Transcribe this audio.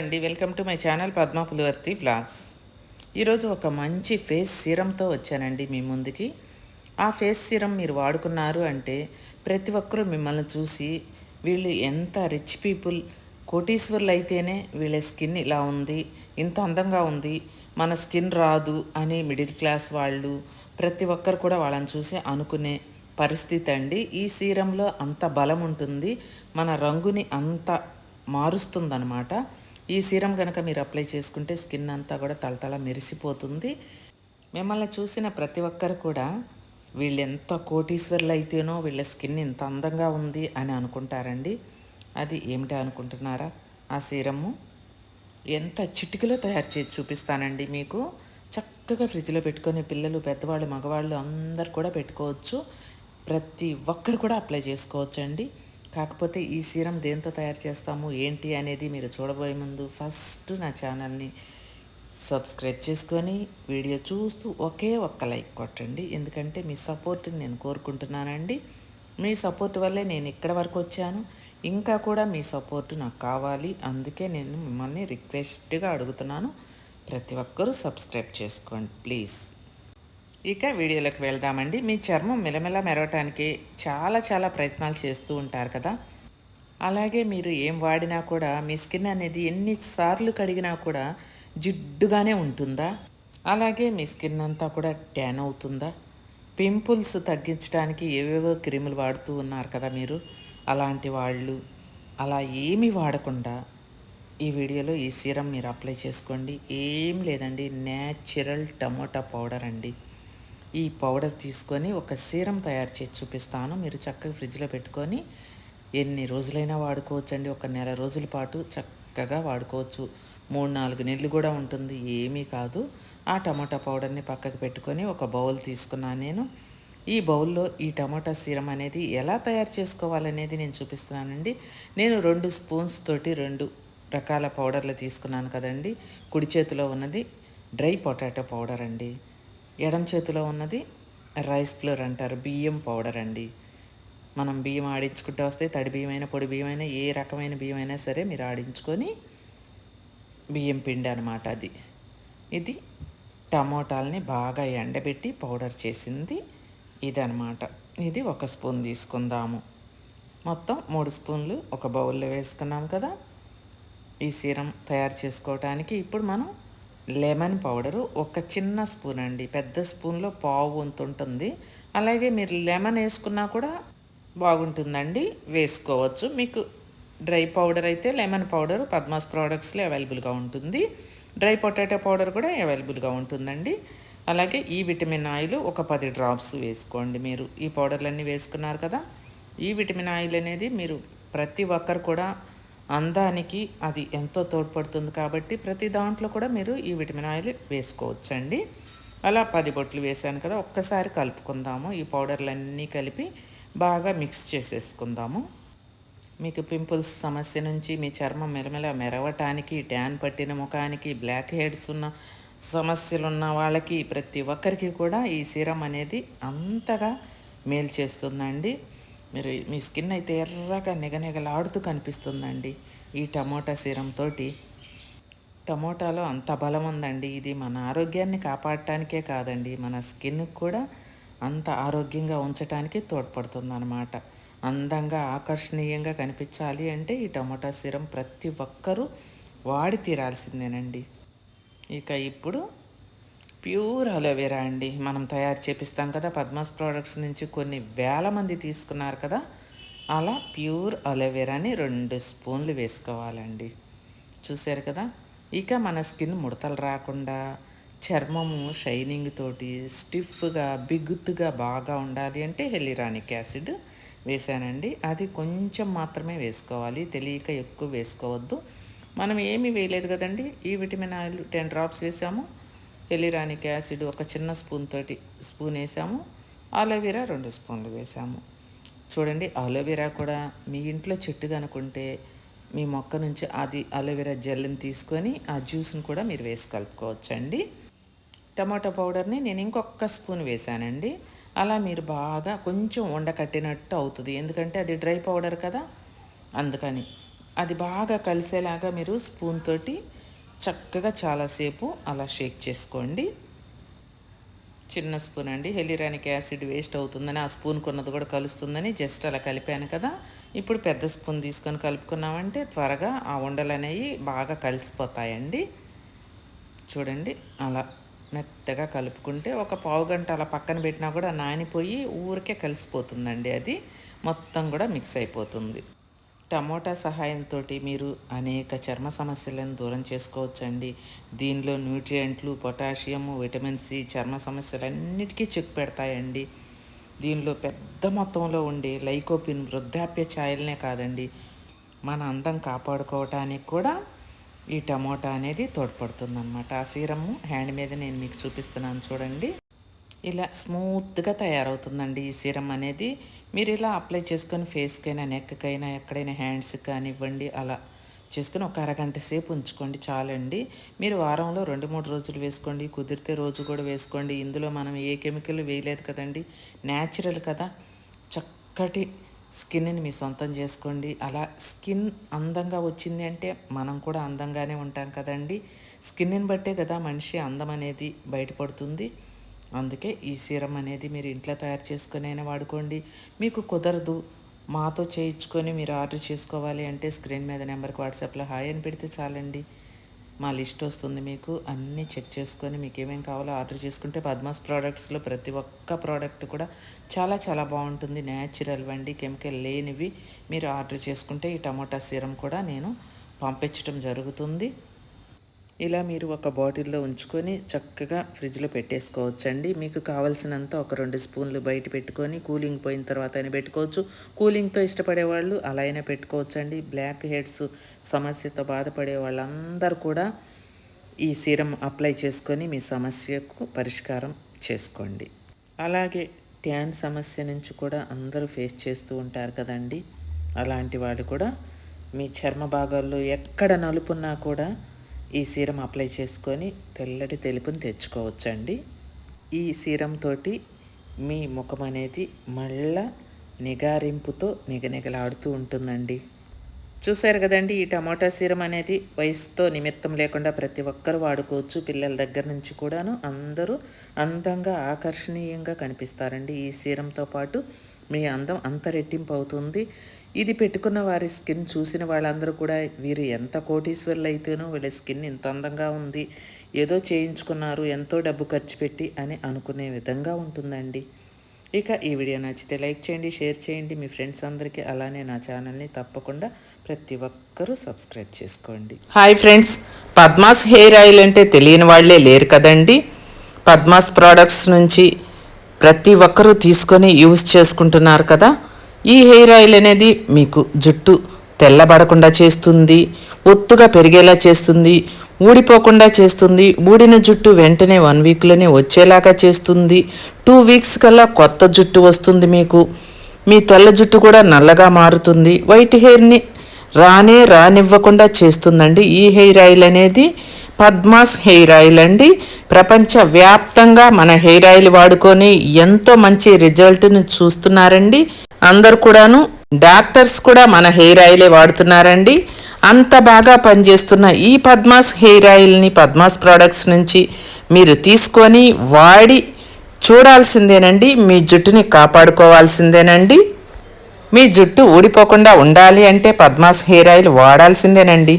అండి. Welcome to my channel Padma Pulivarthi vlogs. ఈరోజు ఒక మంచి ఫేస్ సీరంతో వచ్చానండి మీ ముందుకి. ఆ ఫేస్ సీరం మీరు వాడుకున్నారు అంటే ప్రతి ఒక్కరూ మిమ్మల్ని చూసి వీళ్ళు ఎంత రిచ్ పీపుల్ కోటీశ్వర్లు అయితేనే వీళ్ళ స్కిన్ ఇలా ఉంది ఇంత అందంగా ఉంది మన స్కిన్ రాదు అని మిడిల్ క్లాస్ వాళ్ళు ప్రతి ఒక్కరు కూడా వాళ్ళని చూసి అనుకునే పరిస్థితి అండి. ఈ సీరంలో అంత బలం ఉంటుంది మన రంగుని అంత మారుస్తుందన్నమాట. ఈ సీరం కనుక మీరు అప్లై చేసుకుంటే స్కిన్ అంతా కూడా తలతల మెరిసిపోతుంది. మిమ్మల్ని చూసిన ప్రతి ఒక్కరు కూడా వీళ్ళు ఎంత కోటీశ్వర్లు అయితేనో వీళ్ళ స్కిన్ ఇంత అందంగా ఉంది అని అనుకుంటారండి. అది ఏమిటి అనుకుంటున్నారా? ఆ సీరము ఎంత చిటికలో తయారు చేసి చూపిస్తానండి మీకు. చక్కగా ఫ్రిడ్జ్లో పెట్టుకొని పిల్లలు పెద్దవాళ్ళు మగవాళ్ళు అందరు కూడా పెట్టుకోవచ్చు. ప్రతి ఒక్కరు కూడా అప్లై చేసుకోవచ్చండి. కాకపోతే ఈ సీరం దేంతో తయారు చేస్తాము ఏంటి అనేది మీరు చూడబోయే ముందు ఫస్ట్ నా ఛానల్ని సబ్స్క్రైబ్ చేసుకొని వీడియో చూస్తూ ఒకే ఒక్క లైక్ కొట్టండి. ఎందుకంటే మీ సపోర్ట్ని నేను కోరుకుంటున్నానండి. మీ సపోర్ట్ వల్లే నేను ఇక్కడ వరకు వచ్చాను. ఇంకా కూడా మీ సపోర్ట్ నాకు కావాలి. అందుకే నేను మిమ్మల్ని రిక్వెస్ట్గా అడుగుతున్నాను. ప్రతి ఒక్కరూ సబ్స్క్రైబ్ చేసుకోండి ప్లీజ్. ఇక వీడియోలోకి వెళ్దామండి. మీ చర్మం మెలమెల మెరవటానికి చాలా చాలా ప్రయత్నాలు చేస్తూ ఉంటారు కదా. అలాగే మీరు ఏం వాడినా కూడా మీ స్కిన్ అనేది ఎన్నిసార్లు కడిగినా కూడా జిడ్డుగానే ఉంటుందా? అలాగే మీ స్కిన్ అంతా కూడా ట్యాన్ అవుతుందా? పింపుల్స్ తగ్గించడానికి ఏవేవో క్రీములు వాడుతూ ఉన్నారు కదా మీరు. అలాంటి వాళ్ళు అలా ఏమీ వాడకుండా ఈ వీడియోలో ఈ సీరం మీరు అప్లై చేసుకోండి. ఏం లేదండి న్యాచురల్ టమోటా పౌడర్ అండి. ఈ పౌడర్ తీసుకొని ఒక సీరం తయారు చేసి చూపిస్తాను. మీరు చక్కగా ఫ్రిడ్జ్లో పెట్టుకొని ఎన్ని రోజులైనా వాడుకోవచ్చు అండి ఒక నెల రోజుల పాటు చక్కగా వాడుకోవచ్చు. మూడు నాలుగు నెలలు కూడా ఉంటుంది. ఏమీ కాదు. ఆ టమాటా పౌడర్ని పక్కకు పెట్టుకొని ఒక బౌల్ తీసుకున్నాను నేను. ఈ బౌల్లో ఈ టమాటా సీరం అనేది ఎలా తయారు చేసుకోవాలనేది నేను చూపిస్తున్నానండి. నేను రెండు స్పూన్స్ తోటి రెండు రకాల పౌడర్లు తీసుకున్నాను కదండి. కుడి చేతిలో ఉన్నది డ్రై పొటాటో పౌడర్ అండి. ఎడం చేతిలో ఉన్నది రైస్ ఫ్లోర్ అంటారు. బియ్యం పౌడర్ అండి. మనం బియ్యం ఆడించుకుంటూ వస్తే తడి బియ్యమైన పొడి బియ్యమైన ఏ రకమైన బియ్యం అయినా సరే మీరు ఆడించుకొని బియ్యం పిండి అనమాట అది. ఇది టమోటాలని బాగా ఎండబెట్టి పౌడర్ చేసింది ఇదనమాట ఇది ఒక స్పూన్ తీసుకుందాము. మొత్తం మూడు స్పూన్లు ఒక బౌల్లో వేసుకున్నాం కదా. ఈ సీరం తయారు చేసుకోవటానికి ఇప్పుడు మనం లెమన్ పౌడరు ఒక చిన్న స్పూన్ అండి. పెద్ద స్పూన్లో పావు వంతు ఉంటుంది. అలాగే మీరు లెమన్ వేసుకున్నా కూడా బాగుంటుందండి. వేసుకోవచ్చు. మీకు డ్రై పౌడర్ అయితే లెమన్ పౌడర్ పద్మాస్ ప్రోడక్ట్స్లో అవైలబుల్గా ఉంటుంది. డ్రై పొటాటో పౌడర్ కూడా అవైలబుల్గా ఉంటుందండి. అలాగే ఈ విటమిన్ ఆయిల్ ఒక పది డ్రాప్స్ వేసుకోండి మీరు. ఈ పౌడర్లన్నీ వేసుకున్నారు కదా. ఈ విటమిన్ ఆయిల్ అనేది మీరు ప్రతి ఒక్కరు కూడా అందానికి అది ఎంతో తోడ్పడుతుంది కాబట్టి ప్రతి దాంట్లో కూడా మీరు ఈ విటమిన్ ఆయిల్ వేసుకోవచ్చండి. అలా పది బొట్లు వేసాను కదా ఒక్కసారి కలుపుకుందాము. ఈ పౌడర్లన్నీ కలిపి బాగా మిక్స్ చేసేసుకుందాము. మీకు పింపుల్స్ సమస్య నుంచి మీ చర్మం మెరమెల మెరవటానికి ట్యాన్ పట్టిన ముఖానికి బ్లాక్ హెడ్స్ ఉన్న సమస్యలు ఉన్న వాళ్ళకి ప్రతి ఒక్కరికి కూడా ఈ సీరం అనేది అంతగా మేలు చేస్తుందండి. మీరు మీ స్కిన్ అయితే ఎర్రగా నిగనిగలాడుతూ కనిపిస్తుందండి ఈ టమోటా సీరంతో టమోటాలో అంత బలం ఉందండి. ఇది మన ఆరోగ్యాన్ని కాపాడటానికే కాదండి. మన స్కిన్ కూడా అంత ఆరోగ్యంగా ఉంచడానికి తోడ్పడుతుంది అన్నమాట అందంగా ఆకర్షణీయంగా కనిపించాలి అంటే ఈ టమోటా సీరం ప్రతి ఒక్కరూ వాడి తీరాల్సిందేనండి. ఇక ఇప్పుడు ప్యూర్ అలోవెరా అండి. మనం తయారు చేపిస్తాం కదా పద్మాస్ ప్రోడక్ట్స్ నుంచి కొన్ని వేల మంది తీసుకున్నారు కదా అలా ప్యూర్ అలోవెరాని రెండు స్పూన్లు వేసుకోవాలండి. చూశారు కదా ఇక మన స్కిన్ ముడతలు రాకుండా చర్మము షైనింగ్ తోటి స్టిఫ్గా బిగుత్తుగా బాగా ఉండాలి అంటే హెలిరానిక్ యాసిడ్ వేసానండి అది కొంచెం మాత్రమే వేసుకోవాలి తెలియక ఎక్కువ వేసుకోవద్దు. మనం ఏమీ వేయలేదు కదండి ఈ విటమిన్ ఆయిల్ టెన్ డ్రాప్స్ వేసాము. ఎలిరానిక్ యాసిడ్ ఒక చిన్న స్పూన్ తోటి స్పూన్ వేసాము. ఆలోవెరా రెండు స్పూన్లు వేసాము. చూడండి ఆలోవెరా కూడా మీ ఇంట్లో చెట్టు కనుకుంటే మీ మొక్క నుంచి అది అలోవెరా జెల్ని తీసుకొని ఆ జ్యూస్ని కూడా మీరు వేసి కలుపుకోవచ్చండి. టమాటో పౌడర్ని నేను ఇంకొక స్పూన్ వేసానండి. అలా మీరు బాగా కొంచెం ఉండకట్టినట్టు అవుతుంది. ఎందుకంటే అది డ్రై పౌడర్ కదా. అందుకని అది బాగా కలిసేలాగా మీరు స్పూన్ తోటి చక్కగా చాలాసేపు అలా షేక్ చేసుకోండి. చిన్న స్పూన్ అండి. హెలిరానిక్ యాసిడ్ వేస్ట్ అవుతుందని ఆ స్పూన్ కొన్నది కూడా కలుస్తుందని జస్ట్ అలా కలిపాను కదా. ఇప్పుడు పెద్ద స్పూన్ తీసుకొని కలుపుకున్నామంటే త్వరగా ఆ ఉండలు అనేవి బాగా కలిసిపోతాయండి. చూడండి అలా మెత్తగా కలుపుకుంటే ఒక పావు గంట అలా పక్కన పెట్టినా కూడా నానిపోయి ఊరికే కలిసిపోతుందండి అది. మొత్తం కూడా మిక్స్ అయిపోతుంది. టమోటా సహాయంతో మీరు అనేక చర్మ సమస్యలను దూరం చేసుకోవచ్చండి. దీనిలో న్యూట్రియంట్లు పొటాషియము విటమిన్ సి చర్మ సమస్యలన్నిటికీ చెక్ పెడతాయండి. దీనిలో పెద్ద మొత్తంలో ఉండే లైకోపిన్ వృద్ధాప్య ఛాయలనే కాదండి. మన అందం కాపాడుకోవటానికి కూడా ఈ టమోటా అనేది తోడ్పడుతుందన్నమాట. ఆ సీరము హ్యాండ్ మీద నేను మీకు చూపిస్తున్నాను చూడండి. ఇలా స్మూత్గా తయారవుతుందండి ఈ సీరం అనేది. మీరు ఇలా అప్లై చేసుకొని ఫేస్కైనా నెక్కకైనా ఎక్కడైనా హ్యాండ్స్ కానివ్వండి అలా చేసుకుని ఒక అరగంట సేపు ఉంచుకోండి చాలండి. మీరు వారంలో రెండు మూడు రోజులు వేసుకోండి కుదిరితే రోజు కూడా వేసుకోండి. ఇందులో మనం ఏ కెమికల్ వేయలేదు కదండి న్యాచురల్ కదా. చక్కటి స్కిన్ని మీ సొంతం చేసుకోండి. అలా స్కిన్ అందంగా వచ్చింది అంటే మనం కూడా అందంగానే ఉంటాం కదండి. స్కిన్ని బట్టే కదా మనిషి అందం అనేది బయటపడుతుంది. అందుకే ఈ సీరం అనేది మీరు ఇంట్లో తయారు చేసుకునైనా వాడుకోండి. మీకు కుదరదు. మాతో చేయించుకొని మీరు ఆర్డర్ చేసుకోవాలి అంటే స్క్రీన్ మీద నెంబర్కి వాట్సాప్లో హాయ్ అని పెడితే చాలండి. మా లిస్ట్ వస్తుంది మీకు. అన్నీ చెక్ చేసుకొని మీకు ఏమేమి కావాలో ఆర్డర్ చేసుకుంటే పద్మాస్ ప్రోడక్ట్స్లో ప్రతి ఒక్క ప్రోడక్ట్ కూడా చాలా చాలా బాగుంటుంది. న్యాచురల్ వండి కెమికల్ లేనివి మీరు ఆర్డర్ చేసుకుంటే ఈ టమోటా సీరం కూడా నేను పంపించడం జరుగుతుంది. ఇలా మీరు ఒక బాటిల్లో ఉంచుకొని చక్కగా ఫ్రిడ్జ్లో పెట్టేసుకోవచ్చండి. మీకు కావలసినంత ఒక రెండు స్పూన్లు బయట పెట్టుకొని కూలింగ్ పోయిన తర్వాత అయినా పెట్టుకోవచ్చు. కూలింగ్తో ఇష్టపడే వాళ్ళు అలా అయినా పెట్టుకోవచ్చండి. బ్లాక్ హెడ్స్ సమస్యతో బాధపడే వాళ్ళందరూ కూడా ఈ సీరం అప్లై చేసుకొని మీ సమస్యకు పరిష్కారం చేసుకోండి. అలాగే ట్యాన్ సమస్య నుంచి కూడా అందరూ ఫేస్ చేస్తూ ఉంటారు కదండి. అలాంటి వాళ్ళు కూడా మీ చర్మ భాగాల్లో ఎక్కడ నలుపున్నా కూడా ఈ సీరం అప్లై చేసుకొని తెల్లటి తెలుపుని తెచ్చుకోవచ్చండి. ఈ సీరం తోటి మీ ముఖం అనేది మళ్ళా నిగారింపుతో నిగనిగలాడుతూ ఉంటుందండి. చూశారు కదండి ఈ టమాటా సీరం అనేది వయసుతో నిమిత్తం లేకుండా ప్రతి ఒక్కరు వాడుకోవచ్చు. పిల్లల దగ్గర నుంచి కూడాను అందరూ అందంగా ఆకర్షణీయంగా కనిపిస్తారండి ఈ సీరంతో పాటు. మీ అందం అంత రెట్టింపు అవుతుంది ఇది పెట్టుకున్న వారి స్కిన్ చూసిన వాళ్ళందరూ కూడా వీరు ఎంత కోటీశ్వర్లు అయితేనో వీళ్ళ స్కిన్ ఇంత అందంగా ఉంది ఏదో చేయించుకున్నారు ఎంతో డబ్బు ఖర్చు పెట్టి అని అనుకునే విధంగా ఉంటుందండి. ఇక ఈ వీడియో నచ్చితే లైక్ చేయండి షేర్ చేయండి. మీ ఫ్రెండ్స్ అందరికీ అలానే నా ఛానల్ని తప్పకుండా ప్రతి ఒక్కరూ సబ్స్క్రైబ్ చేసుకోండి. Hi friends Padma's hair oil అంటే తెలియని వాళ్ళే లేరు కదండి. పద్మాస్ ప్రోడక్ట్స్ నుంచి ప్రతి ఒక్కరూ తీసుకొని యూజ్ చేసుకుంటున్నారు కదా. ఈ హెయిర్ ఆయిల్ అనేది మీకు జుట్టు తెల్లబడకుండా చేస్తుంది ఒత్తుగా పెరిగేలా చేస్తుంది ఊడిపోకుండా చేస్తుంది. ఊడిన జుట్టు వెంటనే వన్ వీక్లోనే వచ్చేలాగా చేస్తుంది. టూ వీక్స్ కల్లా కొత్త జుట్టు వస్తుంది మీకు. మీ తెల్ల జుట్టు కూడా నల్లగా మారుతుంది. వైట్ హెయిర్ని రానే రానివ్వకుండా చేస్తుందండి. ఈ హెయిర్ ఆయిల్ అనేది పద్మాస్ హెయిర్ ఆయిల్ అండి. ప్రపంచ వ్యాప్తంగా మన హెయిర్ ఆయిల్ వాడుకొని ఎంతో మంచి రిజల్ట్ను చూస్తున్నారండి. అందరు కూడాను డాక్టర్స్ కూడా మన హెయిర్ ఆయిలే వాడుతున్నారండి. అంత బాగా పనిచేస్తున్న ఈ పద్మాస్ హెయిర్ ఆయిల్ని పద్మాస్ ప్రోడక్ట్స్ నుంచి మీరు తీసుకొని వాడి చూడాల్సిందేనండి. మీ జుట్టుని కాపాడుకోవాల్సిందేనండి. మీ జుట్టు ఊడిపోకుండా ఉండాలి అంటే పద్మాస్ హెయిర్ ఆయిల్ వాడాల్సిందేనండి.